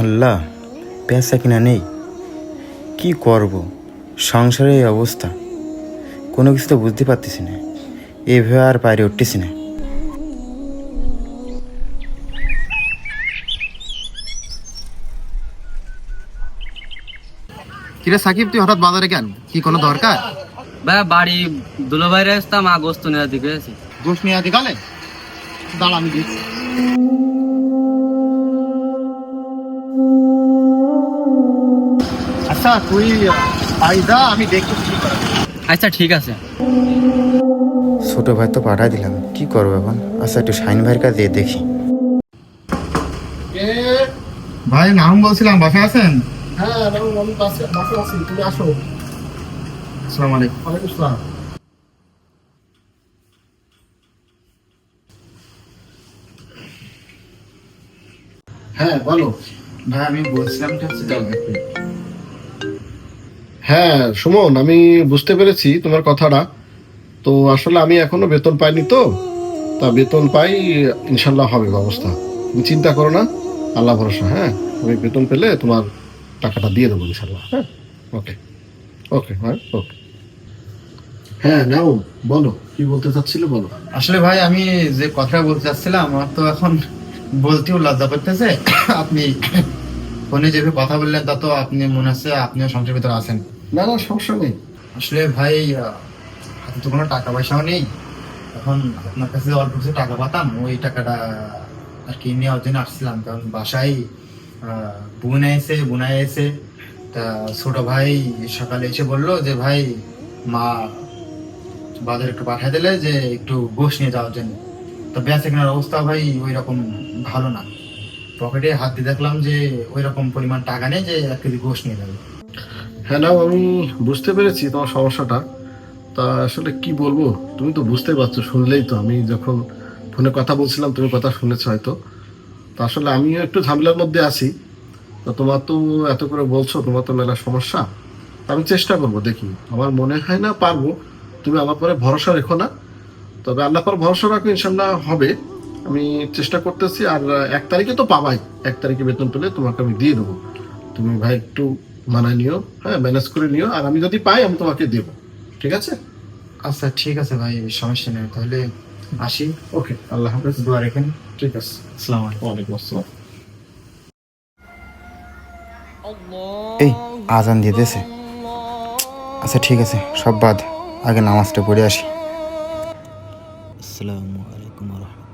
আল্লাহ পেঁচা কিনা নেই? কি করব? সংসারের এই অবস্থা। কোনো কিছু তো বুঝতে পারতেছি না। এভাবে আর বাইরে উঠতেছি না। কিরে সাকিব তুই হঠাৎ বাজারে কেন? কি কোনো দরকার? ভাই বাড়ি দুলো ভাইরে আসতাম আগস্ত নেওয়ার দিকে গোস নিয়ে আদি দাঁড়া আমি দিচ্ছি আচ্ছা তুই আই যা আমি দেখছি কি করা আচ্ছা ঠিক আছে। ছোট ভাই তো পাঠাই দিলাম। কি করব এখন? আচ্ছা একটু শাইন ভাইয়ের কাছে দিয়ে দেখি। ভাই নাম বলছিলাম বাসায় আছেন? হ্যাঁ আমি বাসায় আছি তুমি আসো। আসসালামু আলাইকুম। ওয়ালাইকুম আসসালাম। হ্যাঁ বলো। ভাই আমি বলছিলাম যে হ্যাঁ সুমন আমি বুঝতে পেরেছি তোমার কথাটা। তো আসলে আমি এখনও বেতন পাইনি তো। তা বেতন পাই ইনশাল্লাহ হবে ব্যবস্থা। তুমি চিন্তা করো না আল্লাহ ভরসা হ্যাঁ? আমি বেতন পেলে তোমার টাকাটা দিয়ে দেবো ইনশাল্লাহ হ্যাঁ? ওকে ওকে হ্যাঁ ওকে। হ্যাঁ নাও বলো কি বলতে চাচ্ছিলে বলো? আসলে ভাই আমি যে কথা বলতে চাচ্ছিলাম আমার তো এখন বলতেও লজ্জা করতেছে। আপনি ফোনে যেভাবে কথা বললেন তা তো আপনি মনে হচ্ছে আপনিও সংসারের ভিতরে আছেন। না না সমস্যা নেই। আসলে ভাই হাতে তো কোনো টাকা পয়সাও নেই। এখন আপনার কাছে অল্প কিছু টাকা পাতাম ওই টাকাটা আর কি নেওয়ার জন্য আসছিলাম। কারণ বাসায় বোন এসে বোনাই এসে তা ছোট ভাই সকালে এসে বলল যে ভাই মা বাজারে একটু পাঠিয়ে দিলে যে একটু গোশ নিয়ে যাওয়ার জন্য। তো বেঁচে কেনার অবস্থা ভাই ওই রকম ভালো না। পকেটে হাত দিয়ে দেখলাম যে ওই রকম পরিমাণ টাকা নেই যে এক কেজি গোশ নিয়ে যাবে। হ্যাঁ নাও, আমি বুঝতে পেরেছি তোমার সমস্যাটা। তা আসলে কি বলব? তুমি তো বুঝতে পারছ, শুনলেই তো। আমি যখন ফোনে কথা বলছিলাম, তুমি কথা শুনেছো হয়তো। তা আসলে আমিও একটু ঝামেলার মধ্যে আছি। তো তোমার তো এত করে বলছো, তোমার তো মেলা সমস্যা। আমি চেষ্টা করব, দেখি। আমার মনে হয় না পারব। তুমি আমার পরে ভরসা রেখো না। তবে আল্লাহ পর ভরসা রাখো ইনশাল্লাহ হবে। আমি চেষ্টা করতেছি আর এক তারিখে তো পাবাই। এক তারিখে বেতন পেলে তোমাকে আমি দিয়ে দেবো। তুমি ভাই একটু মানায় নিও হ্যাঁ ম্যানেজ করে নিও আর আমি যদি পাই আমি তোমাকে দেবো। ঠিক আছে? আচ্ছা ঠিক আছে ভাই সমস্যা নেই। তাহলে আসি। ওকে আল্লাহ হাফেজ। দোয়া রেখেন। ঠিক আছে। আসসালামু আলাইকুম। ওয়ালাইকুম আসসালাম। এই আজান দিয়ে দিয়েছে। আচ্ছা ঠিক আছে সব বাদ। আগে নামাজটা পড়ে আসি। আসসালামু আলাইকুম রহমতুল্লাহ।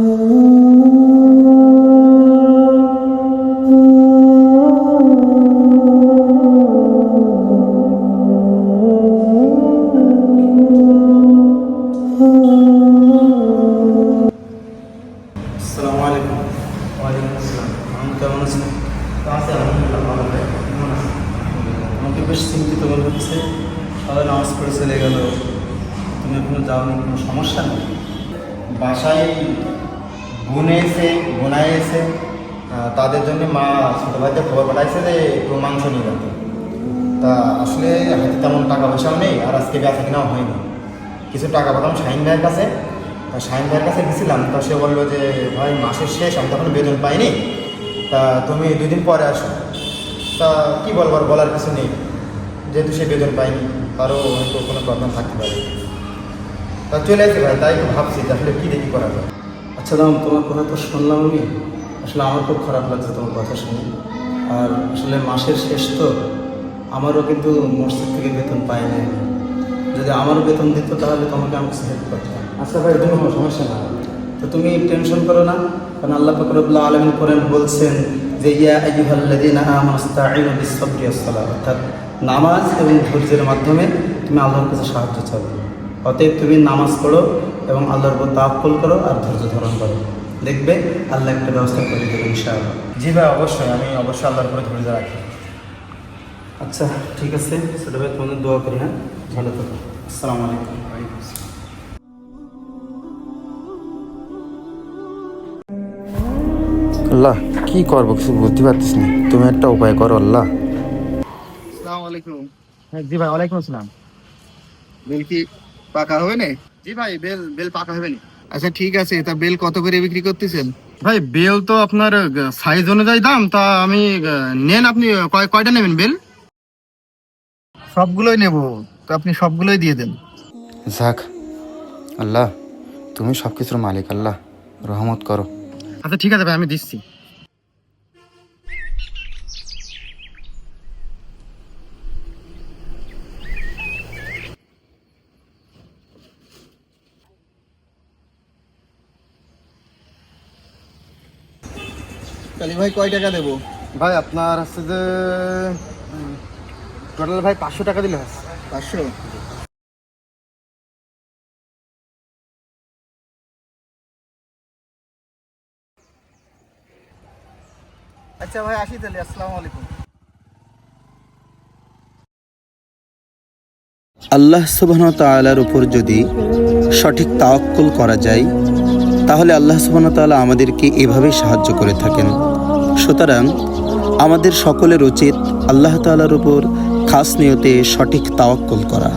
বেশ হচ্ছে সবাই নামাজ পড়ে চলে গেল। তুমি এখনও যাওনি, কোনো সমস্যা নেই? বাসায় বোন এসে বোনাই এসে তাদের জন্য মা ছোটো ভাইদের খবর পাঠাইছে যে একটু মাংস নিয়ে যাবে তা আসলে হাতে তেমন টাকা পয়সাও নেই, আর আজকে বেচা কেনাও হয়নি। কিছু টাকা পেলাম শাহিন ভাইয়ের কাছে। তা শাহিন ভাইয়ের কাছে গেছিলাম, তা সে বলল যে, ভাই, মাসের শেষ, আমি তখন বেতন পাইনি। তা তুমি দুই দিন পরে আসো। তা কী বলবার বলার কিছু নেই। যেহেতু সে বেতন পায়নি তারও হয়তো কোনো প্রবলেম থাকতে পারে। তা চলে আসে ভাই তাই ভাবছি যে আসলে কী দেখি করা যায়। আচ্ছা দাম তোমার কথা তো শুনলাম আমি। আসলে আমার খুব খারাপ লাগছে তোমার কথা শুনে। আর আসলে মাসের শেষ তো আমারও কিন্তু মসজিদ থেকে বেতন পাই নাই। যদি আমারও বেতন দিত তাহলে তোমাকে আমি কিছু হেল্প করতাম। আচ্ছা ভাই তুমি কোনো সমস্যা না তো তুমি টেনশন করো না কারণ আল্লাহ ফকরবুল্লাহ আলমিন করেন বলছেন যে ইয়া আইয়ুহাল্লাযীনা আমানুস্তাঈনু বিস-সাবরি ওয়াস-সালাহ অর্থাৎ নামাজ এবং ধৈর্যের মাধ্যমে তুমি আল্লাহর কাছে সাহায্য চাও। অতএব তুমি নামাজ পড়ো এবং আল্লাহর উপর তাওয়াক্কুল করো আর ধৈর্য ধারণ করো। দেখবে আল্লাহ একটা ব্যবস্থা করে দেবে ইনশাআল্লাহ। জি ভাই অবশ্যই। আমি অবশ্যই আল্লাহর উপরে ধৈর্য রাখি। আচ্ছা ঠিক আছে। সেটা ভাই তোমাদের দোয়া করি হ্যাঁ? ভালো থাকো। আসসালামু আলাইকুম। আল্লাহ কি করব? কিছু বুঝতে পারতেছি না। তুমি একটা উপায় করো আল্লাহ। আলাইকুম। হ্যাঁ জি ভাই ওয়ালাইকুম আসসালাম। বিল কি পাকা হবে না? জি ভাই বেল বেল পাকা হবে না। আচ্ছা ঠিক আছে তা বেল কত করে বিক্রি করতেছেন? ভাই বেল তো আপনার সাইজ অনুযায়ী দাম তা আমি নেন আপনি কয়টা নেবেন বেল? সবগুলোই নেব তো আপনি সবগুলোই দিয়ে দেন। যাক আল্লাহ তুমি সব কিছুর মালিক আল্লাহ রহমত করো। আচ্ছা ঠিক আছে ভাই আমি দিচ্ছি। কালী ভাই কয় টাকা দেবো? ভাই আপনার হচ্ছে যে টোটাল ভাই পাঁচশো টাকা দিলে পাঁচশো? আচ্ছা ভাই আসি তাহলে আসসালামু আলাইকুম। আল্লাহ সুবহান তাআলার উপর যদি সঠিক তাওয়াক্কুল করা যায় তাহলে আল্লাহ সুবহান তাআলা আমাদেরকে এভাবেই সাহায্য করে থাকেন। সুতরাং আমাদের সকলের উচিত আল্লাহ তালার উপর খাস নিয়তে সঠিক তাওয়াক্কল করা।